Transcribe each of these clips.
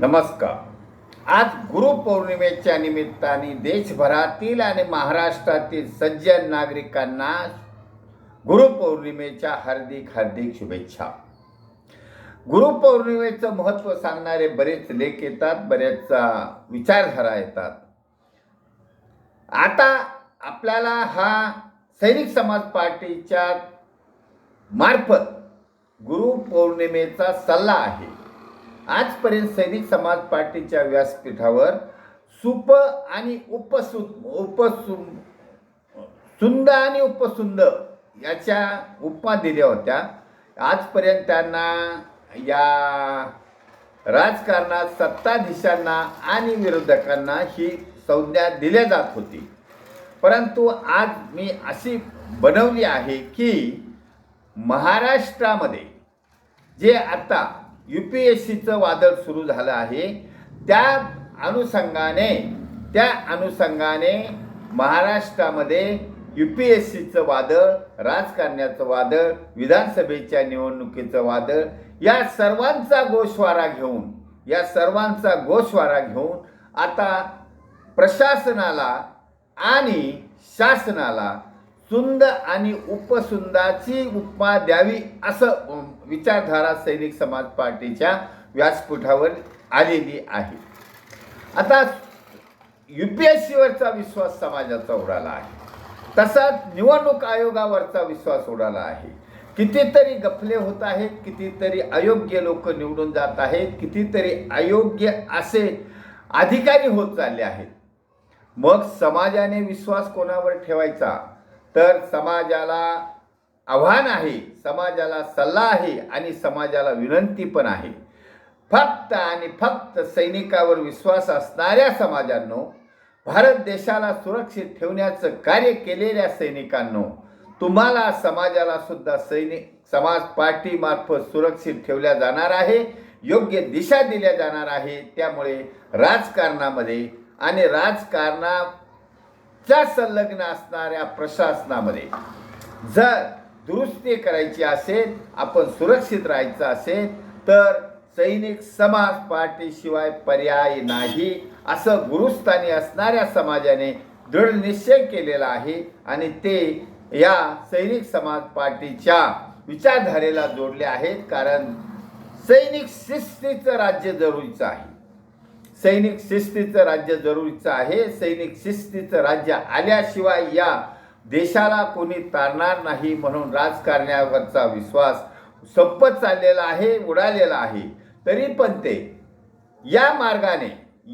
नमस्कार. आज गुरुपौर्णिमेच्या निमित्ताने देशभरातील आणि महाराष्ट्रातील सज्जन नागरिकांना गुरुपौर्णिमेच्या हार्दिक हार्दिक शुभेच्छा. गुरुपौर्णिमेचं महत्त्व सांगणारे बरेच लेख येतात बरेच विचारधारा येतात. आता आपल्याला हा सैनिक समाज पार्टीच्या मार्फत गुरुपौर्णिमेचा सल्ला आहे. आजपर्यंत सैनिक समाज पार्टीच्या व्यासपीठावर सुप आणि उपसु उपसु सुंद आणि उपसुंद याच्या उपमा दिल्या होत्या. आजपर्यंत त्यांना या राजकारणात सत्ताधीशांना आणि विरोधकांना ही संज्ञा दिल्या जात होती. परंतु आज मी अशी बनवली आहे की महाराष्ट्रामध्ये जे आता यू पी एस सीचं वादळ सुरू झालं आहे. त्या अनुषंगाने त्या अनुषंगाने महाराष्ट्रामध्ये यू पी एस सीचं वादळ राजकारण्याचं वादळ विधानसभेच्या निवडणुकीचं वादळ या सर्वांचा गोषवारा घेऊन या सर्वांचा गोषवारा घेऊन आता प्रशासनाला आणि शासनाला सुंद आणि उपसुंदाची उपमा द्यावी असं विचारधारा सैनिक समाज पार्टीच्या व्यासपीठावर आलेली आहे. आता यू पी एस सीवरचा विश्वास समाजाचा उडाला आहे. तसाच निवडणूक आयोगावरचा विश्वास उडाला आहे. कितीतरी गफले होत आहेत कितीतरी अयोग्य लोक निवडून जात आहेत कितीतरी अयोग्य असे अधिकारी होत चालले आहेत. मग समाजाने विश्वास कोणावर ठेवायचा? तर समाजाला आव्हान आहे समाजाला सल्ला आहे आणि समाजाला विनंती पण आहे. फक्त आणि फक्त सैनिकावर विश्वास असणाऱ्या समाजांनो भारत देशाला सुरक्षित ठेवण्याचं कार्य केलेल्या सैनिकांनो तुम्हाला समाजाला सुद्धा सैनिक समाज पार्टीमार्फत सुरक्षित ठेवल्या जाणार आहे योग्य दिशा दिल्या जाणार आहे. त्यामुळे राजकारणामध्ये आणि राजकारणा राजकारणाच्या संलग्न असणाऱ्या प्रशासनामध्ये जर दुरुस्ती करायची असेल आपण सुरक्षित राहायचं असेल तर सैनिक समाज पार्टीशिवाय पर्याय नाही असं गुरुस्थानी असणाऱ्या समाजाने दृढ निश्चय केलेला आहे आणि ते या सैनिक समाज पार्टीच्या विचारधारेला जोडले आहेत कारण सैनिक शिस्तीचं राज्य जरुरीचं आहे. सैनिक शिस्तीचं राज्य जरुरीचं आहे. सैनिक शिस्तीचं राज्य आल्याशिवाय या देशाला कोणी तारणार नाही म्हणून राजकारण्यावरचा विश्वास संपत चाललेला आहे उडालेला आहे. तरी पण ते या मार्गाने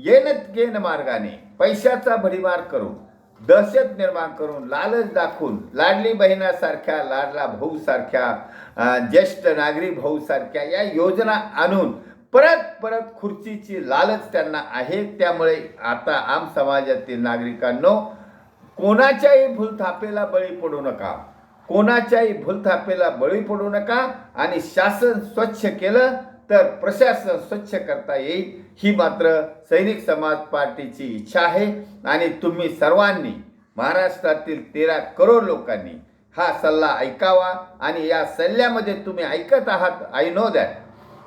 येन गेन मार्गाने पैशाचा भडीमार करून दहशत निर्माण करून लालच दाखवून लाडली बहिणासारख्या लाडला भाऊसारख्या ज्येष्ठ नागरी भाऊसारख्या या योजना आणून परत परत खुर्चीची लालच त्यांना आहे. त्यामुळे आता आम समाजातील नागरिकांनो कोणाच्याही भूलथापेला बळी पडू नका. कोणाच्याही भूलथापेला बळी पडू नका. आणि शासन स्वच्छ केलं तर प्रशासन स्वच्छ करता येईल ही मात्र सैनिक समाज पार्टीची इच्छा आहे. आणि तुम्ही सर्वांनी महाराष्ट्रातील तेरा करोड लोकांनी हा सल्ला ऐकावा. आणि या सल्ल्यामध्ये तुम्ही ऐकत आहात आय नो दॅट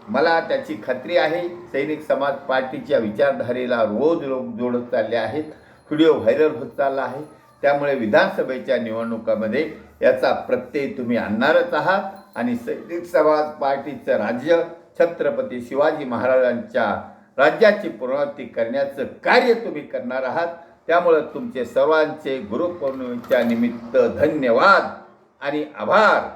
मला त्याची खात्री आहे. सैनिक समाज पार्टीच्या विचारधारेला रोज लोक जोडत चालले आहेत. व्हिडिओ व्हायरल होत चालला आहे. त्यामुळे विधानसभेच्या निवडणुकामध्ये याचा प्रत्यय तुम्ही आणणारच आहात. आणि सैनिक समाज पार्टीचं राज्य छत्रपती शिवाजी महाराजांच्या राज्याची पुनरावृत्ती करण्याचं कार्य तुम्ही करणार आहात. त्यामुळं तुमचे सर्वांचे गुरुपौर्णिमेच्या निमित्त धन्यवाद आणि आभार.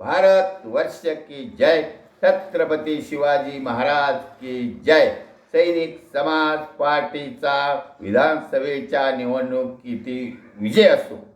भारत वर्ष की जय. छत्रपती शिवाजी महाराज की जय. सैनिक समाज पार्टीचा विधानसभेच्या निवडणुकीतील विजय असो.